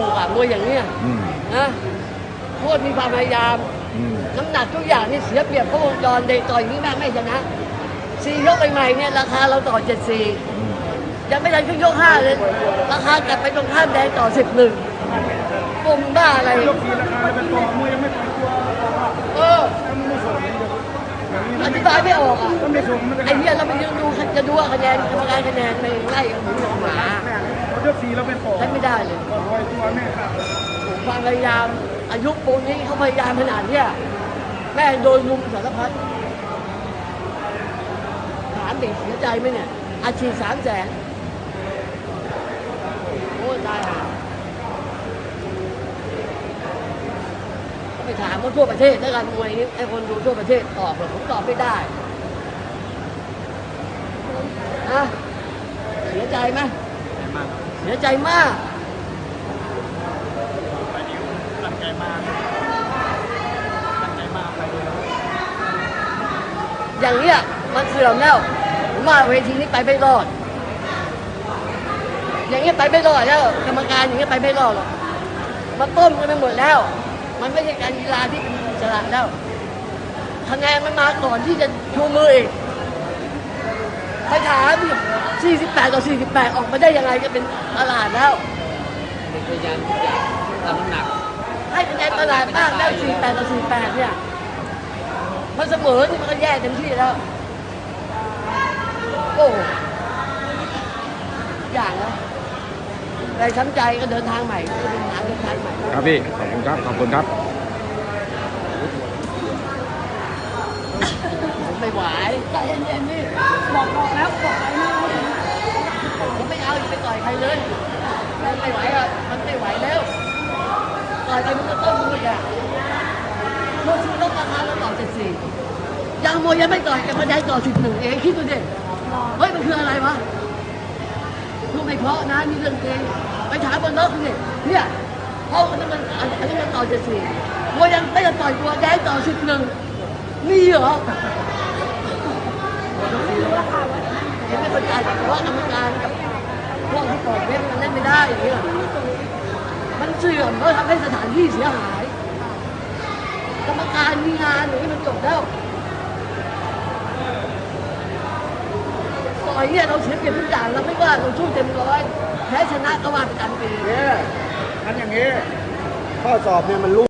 ถูกอะมวยอย่างเนี้ยอืมนะโคตรมีความพยายาม อืมน้ำหนักทุกอย่างนี่เสียเปรียบเพราะวงจรเด็กต่อยอย่างนี้แม่งไม่ชนะสี่ยกใหม่ๆเนี่ยราคาเราต่อเจ็ดสี่ยังไม่ทันขึ้นยกห้าเลยราคากลับไปตรงข้ามแดงต่อสิบหนึ่งปุ่มบ้าอะไรยกทีราคาเป็นต่อมวยยังไม่ปล่อยตัวเออถ้ามันไม่ส่งอย่างนี้อธิบายไม่ออกอะถ้าไม่ส่งมันจะไอ้เหี้ยเราไปยืนดูจะดูว่าคะแนนกรรมการคะแนนไปไล่กันเหมือนหมา ยกทีเราเป็นต่อใช้ไม่ได้เลยปล่อยตัวแม่ขาดความพยายามอายุปูนนี้เขาพยายามขนาดเนี้ยแม่โดนลุมสารพัดถามเด็กเสียใจไหมเนี่ย อาชีพสามแสนโอ้ยตายห่าไปถามว่าทั่วประเทศแล้วกันมวยนี้ไอ้คนดูทั่วประเทศตอบเหรอผมตอบไม่ได้นะเสียใจไหม เสียใจมากไปนิ้วตั้งใจมากตั้งใจมากไปเดียวอย่างเนี้ยมันเสื่อมแล้วผมว่าเวทีนี้ไปไม่รอด อย่างเงี้ยไปไม่รอดแล้วกรรมการอย่างเงี้ยไปไม่รอดหรอกมาต้มกันไปหมดแล้ว มันไม่ใช่การกีฬาที่เป็นอิสระแล้วคะแนนมันมาก่อนที่จะชูมืออีก 48 ต่อ 48 ออกมาได้ยังไงก็เป็นตลาดแล้วพยายามทุกอย่างทำน้ำหนัก ให้คะแนนตลาดมากแล้ว 48 ต่อ 48 เนี่ยพอเสมอนี่มันก็แย่เต็มที่แล้ว โอ้อย่างนะใครช้ำใจก็เดินทางใหม่ก็เดินทางเดินทางใหม่ ครับพี่ ขอบคุณครับ ขอบคุณครับ ผมไม่ไหว ใจเย็นๆนี่บอกบอกแล้วบอกไปไม่เอาผมไม่เอาอย่าไปต่อยใครเลยมันไม่ไหวอะมันไม่ไหวแล้วต่ อยไปมันก็ต้มมืออะโลกซื้อลดราคาแล้วต่อเจ็ดสี่ยังมวยยังไม่ต่อยกันมาได้ต่อสิบหนึ่งเองคิดดูดิเฮ้ยมันคืออะไรวะลูกไม่เพราะนะนี่เรื่องจริงไปถามบนรถดิเนี่ยเพราะอันนั้นมันอันนี้มันต่อเจ็ดสี่มวยยังไม่ต่อยตัวแดงต่อสิบหนึ่งมีเหรอเห็นไม่เข้าใจว่ากรรมการกับพวกที่ปล่อยเว็บมันเล่นไม่ได้อย่างนี้หรอ นเสื่อมเพราทำให้สถานที่เสียหายกรรมการมีงานอย่างนี้มันจบแล้วต่อยเนี่ยเราเสียเปรียบทุกอย่างเราไม่ว่าเราสู้เต็มร้อยแพ้ชนะก็ว่าไปตามเกม เนี่ยอันอย่างนี้ ข้อสอบเนี่ยมันรู้